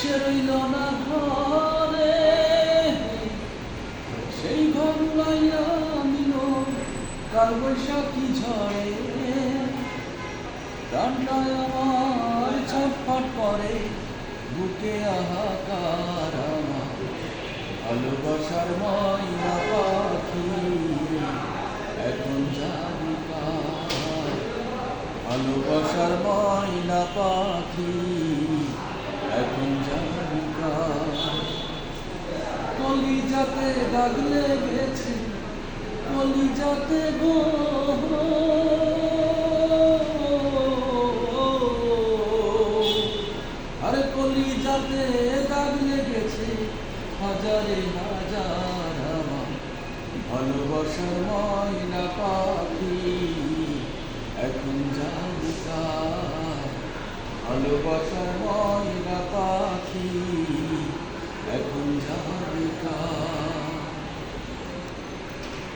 সে রইল না ঘরে। সেই ঘর উড়াইয়া নিল কাল বৈশাখী ঝড়ে। প্রাণটায় আমার ছটফট করে, বুকে আহাকার আমার। ভালোবাসার ময়না পাখি, এখন যাবি? ভালোবাসার ময়না পাখি এখন যাবি কার? কলিজাতে দাগ লেগেছে কলিজাতে গো আরে কলিজাতে দাগ লেগেছে হাজারে হাজার আমার ভালোবাসার ময়না পাখি এখন যাবি কার? ভালোবাসার ময়না পাখি